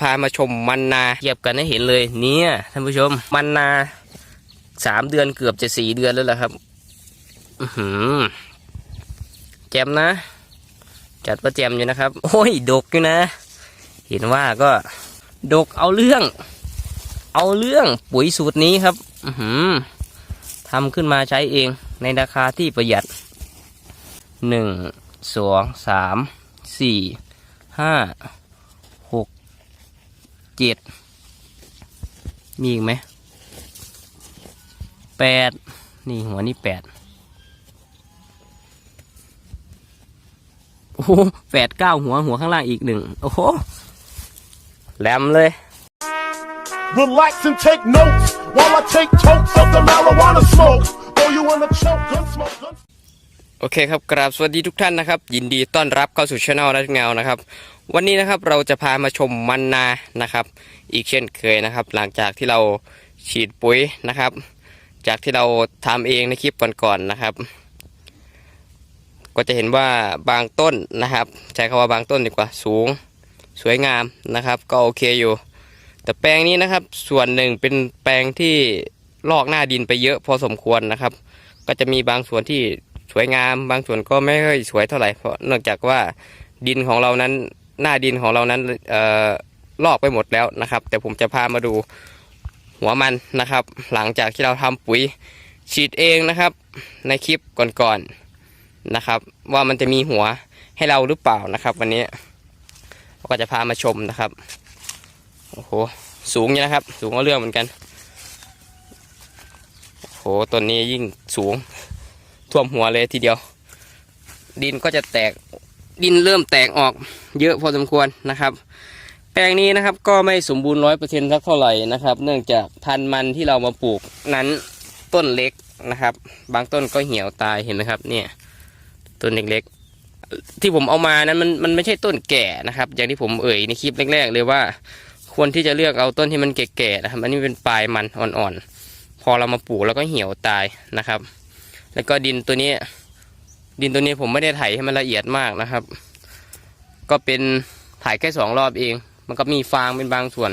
พามาชมมันนาเทียบกันให้เห็นเลยเนี่ยท่านผู้ชมมันนาสามเดือนเกือบจะสี่เดือนแล้วล่ะครับอือหือแจมนะ จัดว่าแจมอยู่นะครับ โอ้ย ดกอยู่นะ เห็นว่าก็ ดกเอาเรื่อง เอาเรื่องปุ๋ยสูตรนี้ครับ อือหือทำขึ้นมาใช้เองในราคาที่ประหยัดหนึ่งสองสามสี่ห้า เจ็ดมีอีกไหมแปดนี่หัวนี่แปดโอ้โหแปดเก้าหัวหัวข้างล่างอีกหนึ่งโอ้โหแหลมเลย Relax and take notes while I take totes of the marijuana smoke. Throw you in a choke, gun smoke, gun smoke. โอเคครับกราบสวัสดีทุกท่านนะครับ ยินดีต้อนรับเข้าสู่ช anel นัดเงานะครับ วันนี้นะครับเราจะพามาชมมันนานะครับ อีกเช่นเคยนะครับ หลังจากที่เราฉีดปุ๋ยนะครับ จากที่เราทำเองในคลิปก่อนๆนนะครับ ก็จะเห็นว่าบางต้นนะครับ ใช้คำว่าบางต้นดีกว่าสูง สวยงามนะครับ ก็โอเคอยู่ แต่แปลงนี้นะครับ ส่วนหนึ่งเป็นแปลงที่ลอกหน้าดินไปเยอะพอสมควรนะครับ ก็จะมีบางส่วนที่ วยงาม บางส่วนก็ไม่ค่อยสวยเท่าไหร่เพราะเนื่องจากว่าดินของเรานั้นหน้าดินของเรานั้นออลอกไปหมดแล้วนะครับ แต่ผมจะพามาดูหัวมันนะครับ หลังจากที่เราทำปุ๋ยฉีดเองนะครับ ในคลิปก่อนๆนะครับ ว่ามันจะมีหัวให้เราหรือเปล่านะครับ วันนี้เราก็จะพามาชมนะครับโอ้โหสูงอยู่นะครับ สูงก็เรื่องเหมือนกันโอ้โหต้นนี้ยิ่งสูง ท่วมหัวเลยทีเดียว ดินก็จะแตกดินเริ่มแตกออกเยอะพอสมควรนะครับ แปลงนี้นะครับก็ไม่สมบูรณ์ร้อยเปอร์เซ็นต์สักเท่าไหร่นะครับ เนื่องจากพันธุ์มันที่เรามาปลูกนั้นต้นเล็กนะครับ บางต้นก็เหี่ยวตายเห็นไหมครับ เนี่ยต้นเล็กๆที่ผมเอามานั้นมันมันไม่ใช่ต้นแก่นะครับ อย่างที่ผมเอ่ยในคลิปแรกๆเลยว่า ควรที่จะเลือกเอาต้นที่มันแก่ๆนะครับ อันนี้เป็นปลายมันอ่อนๆพอเรามาปลูกแล้วก็เหี่ยวตายนะครับ แล้วก็ดินตัวนี้ ดินตัวนี้ผมไม่ได้ไถให้มันละเอียดมากนะครับ ก็เป็นไถแค่สองรอบเอง มันก็มีฟางเป็นบางส่วน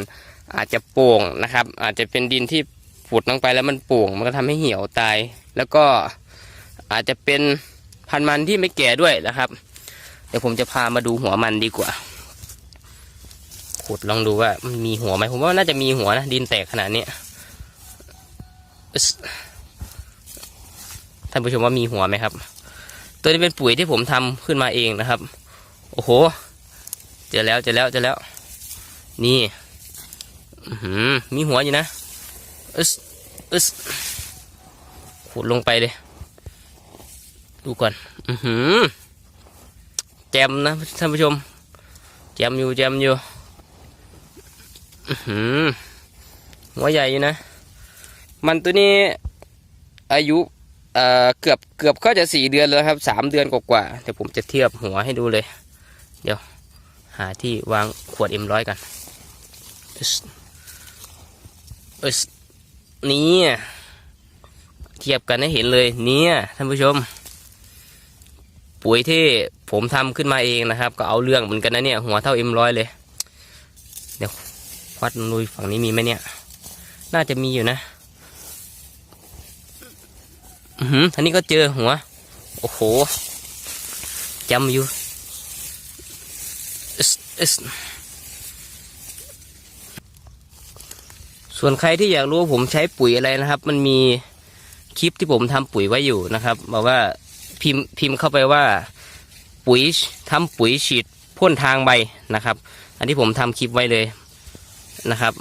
อาจจะโป่งนะครับ อาจจะเป็นดินที่ผุดลงไปแล้วมันโป่ง มันก็ทำให้เหี่ยวตาย แล้วก็อาจจะเป็นพันธุ์มันที่ไม่แก่ด้วยนะครับ เดี๋ยวผมจะพามาดูหัวมันดีกว่า ขุดลองดูว่ามันมีหัวไหมผมว่าน่าจะมีหัวนะดินแตกขนาดนี้ ท่านผู้ชมว่ามีหัวไหมครับ ตัวนี้เป็นปุ๋ยที่ผมทำขึ้นมาเองนะครับ โอ้โห เจอแล้วเจอแล้วเจอแล้ว นี่มีหัวอยู่นะอึสอึสขุดลงไปเลย ดูก่อน อือหือแจมนะท่านผู้ชม แจมอยู่แจมอยู่ อือหือหัวใหญ่อยู่นะ มันตัวนี้อายุ เอ่อเกือบเกือบก็จะสี่เดือนแล้วครับสามเดือนกว่าๆเดี๋ยวผมจะเทียบหัวให้ดูเลย เดี๋ยว หาที่วางขวดเอ็มร้อยกันอึ๊สอึ๊สนี่เทียบกันให้เห็นเลยเนี่ยท่านผู้ชม ปุ๋ยที่ผมทำขึ้นมาเองนะครับ ก็เอาเรื่องเหมือนกันนะเนี่ย หัวเท่าเอ็มร้อยเลย เดี๋ยวควัดลุยฝั่งนี้มีไหมเนี่ย น่าจะมีอยู่นะ อือหืออันนี้ก็เจอหัว โอ้โหจำอยู่ส่วนใครที่อยากรู้ว่าผมใช้ปุ๋ยอะไรนะครับ มันมีคลิปที่ผมทำปุ๋ยไว้อยู่นะครับ บอกว่าพิมพ์พิมพ์เข้าไปว่า ปุ๋ยทำปุ๋ยฉีดพ่นทางใบนะครับ อันที่ผมทำคลิปไว้เลยนะครับ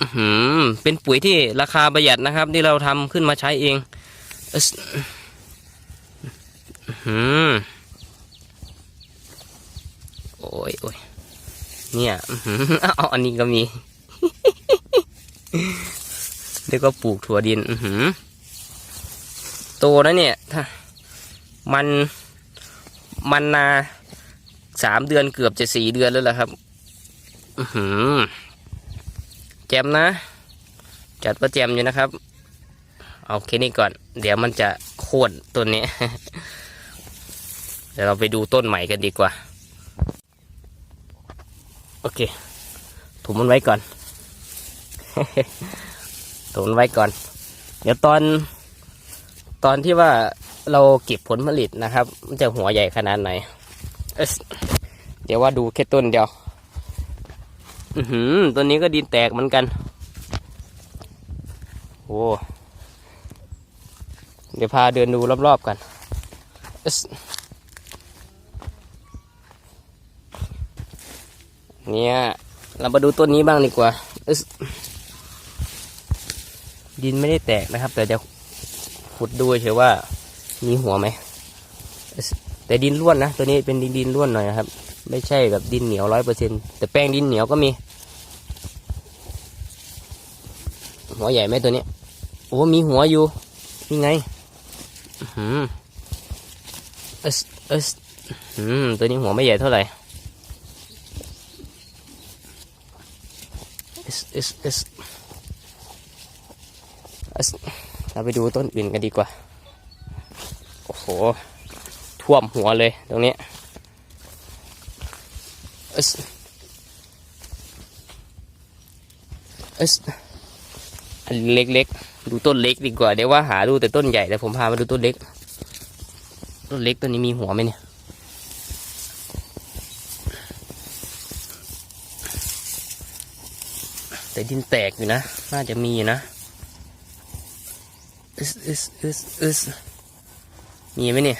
อื้อหือเป็นปุ๋ยที่ราคาประหยัดนะครับ ที่เราทำขึ้นมาใช้เอง เอือโอ้ยโอ้ยเนี่ยอืออันนี้ก็มีเดี๋ยวก็ปลูกถั่วดิน อือหือโตนะเนี่ยถ้ามัน มันนาสามเดือนเกือบจะสี่เดือนแล้วล่ะครับ อือหือแจมนะ จัดว่าแจมอยู่นะครับ เอาแค่นี้ก่อน เดี๋ยวมันจะโค่นต้นนี้ เดี๋ยวเราไปดูต้นใหม่กันดีกว่า โอเคถุมมันไว้ก่อนถุมมันไว้ก่อน เดี๋ยวตอน ตอนที่ว่าเราเก็บผลผลิตนะครับ มันจะหัวใหญ่ขนาดไหนเเดี๋ยวว่าดูแค่ต้นเดียว อือหือตัวนี้ก็ดินแตกเหมือนกัน โอ้ เดี๋ยวพาเดินดูรอบๆกันเนี่ยเรามาดูต้นนี้บ้างดีกว่า ดินไม่ได้แตกนะครับ แต่จะขุดดูเฉยว่ามีหัวไหม แต่ดินร่วนนะ ตัวนี้เป็นดินดินร่วนหน่อยนะครับ ไม่ใช่แบบดินเหนียวร้อยเปอร์เซ็นแต่แป้งดินเหนียวก็มี หัวใหญ่ไหมตัวนี้ โอ้ มีหัวอยู่ นี่ไง เอสเอสอืมตัวนี้หัวไม่ใหญ่เท่าไหร่เอสเอสเอสเอสเราไปดูต้นอื่นกันดีกว่า โอ้โห ท่วมหัวเลยตรงนี้เอสเอส อันเล็กๆ ดูต้นเล็กดีกว่า เดี๋ยวว่าหาดูแต่ต้นใหญ่แต่ผมพามาดูต้นเล็ก ต้นเล็กต้นนี้มีหัวไหมเนี่ยแต่ดินแตกอยู่นะ น่าจะมีนะอึสอึสอึสอึสมีไหมเนี่ย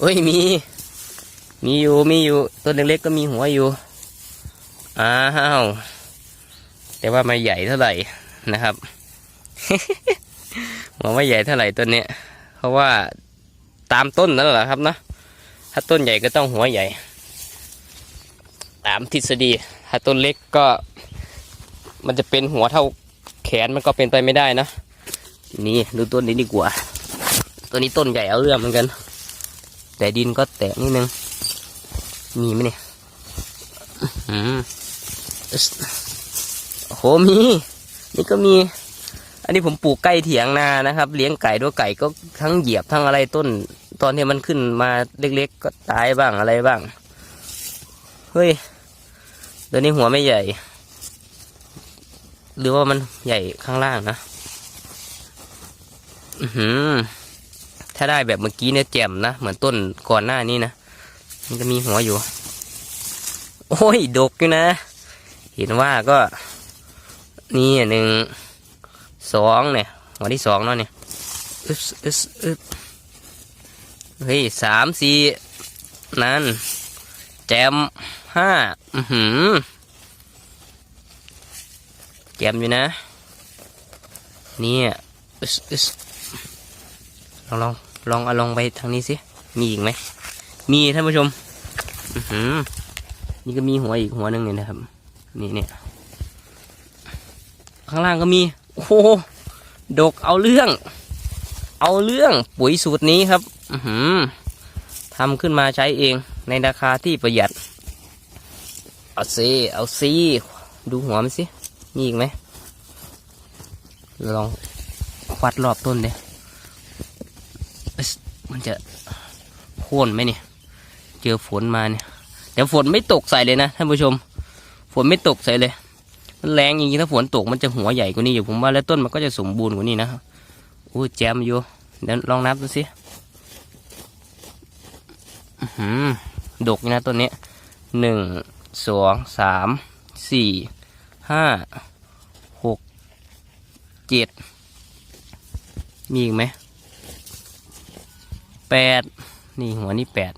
เอ้ยมี มีอยู่ มีอยู่ ต้นเล็กๆก็มีหัวอยู่ อ้าว แต่ว่าไม่ใหญ่เท่าไหร่ นะครับหัวไม่ใหญ่เท่าไหร่ต้นเนี้ยเพราะว่าตามต้นนั่นแหละครับเนาะถ้าต้นใหญ่ก็ต้องหัวใหญ่ ตามทฤษฎีถ้าต้นเล็กก็ มันจะเป็นหัวเท่าแขนมันก็เป็นไปไม่ได้นะนี่ดูต้นนี้ดีกว่า ตัวนี้ต้นใหญ่เอาเรื่องเหมือนกัน แต่ดินก็แตกนิดนึงมีไหมเนี่ยอื้อหืออึ๊สโอ้โหมี นี่ก็มี อันนี้ผมปลูกใกล้เถียงนานะครับ เลี้ยงไก่ด้วยไก่ก็ทั้งเหยียบทั้งอะไรต้น ตอนที่มันขึ้นมาเล็กๆก็ตายบ้างอะไรบ้าง เฮ้ยตัวนี้หัวไม่ใหญ่ หรือว่ามันใหญ่ข้างล่างนะ อือหือถ้าได้แบบเมื่อกี้เนี่ยแจ่มนะ เหมือนต้นก่อนหน้านี้นะ มันจะมีหัวอยู่ โอ้ย ดกอยู่นะ เห็นว่าก็ นี่หนึ่งสองเนี่ยหัวที่สองเนาะเนี่ยอึบอึบอึบเฮ้ยสามสี่นั่นแจมห้าอือหือแจมอยู่นะ เนี่ยอึสอึสลองลองลองเอาลองไปทางนี้สิ มีอีกไหม มีท่านผู้ชม อือหือนี่ก็มีหัวอีกหัวหนึ่งเนี่ยนะครับ นี่เนี่ย ข้างล่างก็มี โอ้โหดกเอาเรื่อง เอาเรื่องปุ๋ยสูตรนี้ครับอือหือทำขึ้นมาใช้เองในราคาที่ประหยัด เอาซิเอาซิดูหัวมันสิมีอีกไหมลองควัดรอบต้นเดยมันจะโค่นไหมเนี่ย เจอฝนมาเนี่ยแต่ฝนไม่ตกใส่เลยนะท่านผู้ชม ฝนไม่ตกใส่เลย แรงจริงๆถ้าฝนตกมันจะหัวใหญ่กว่านี้อยู่ผมว่าแล้วต้นมันก็จะสมบูรณ์กว่านี้นะครับโอ้แจมอยู่เดี๋ยวลองนับดูสิหือดกนะต้นนี้หนึ่งสองสามสี่ห้าหกเจ็ดมีอีกไหมแปดนี่หัวนี่แปด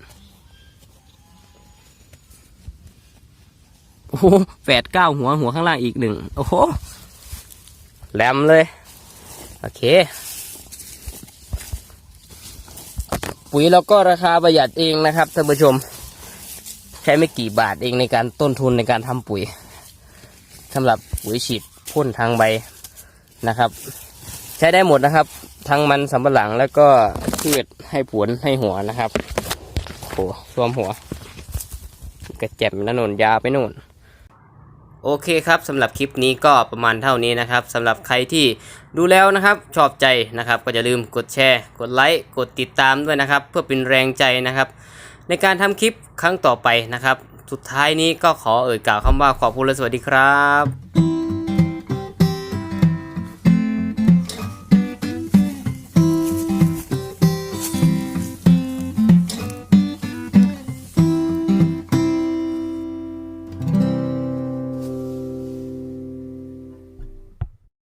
โอ้โหแปดเก้าหัวหัวข้างล่างอีกหนึ่งโอ้โหแหลมเลย โอเค ปุ๋ยเราก็ราคาประหยัดเองนะครับท่านผู้ชม ใช้ไม่กี่บาทเองในการต้นทุนในการทำปุ๋ยสำหรับปุ๋ยฉีดพ่นทางใบนะครับ ใช้ได้หมดนะครับ ทั้งมันสำปะหลังแล้วก็พืชให้ผลให้หัวนะครับโอ้รวมหัวกระแจมนะนนยาไปนู่น โอเคครับสำหรับคลิปนี้ก็ประมาณเท่านี้นะครับสำหรับใครที่ดูแล้วนะครับชอบใจนะครับ ก็อย่าลืมกดแชร์ กดไลค์กดติดตามด้วยนะครับ เพื่อเป็นแรงใจนะครับ ในการทำคลิปครั้งต่อไปนะครับ สุดท้ายนี้ก็ขอเอ่ยกล่าวคำว่าขอบคุณและสวัสดีครับ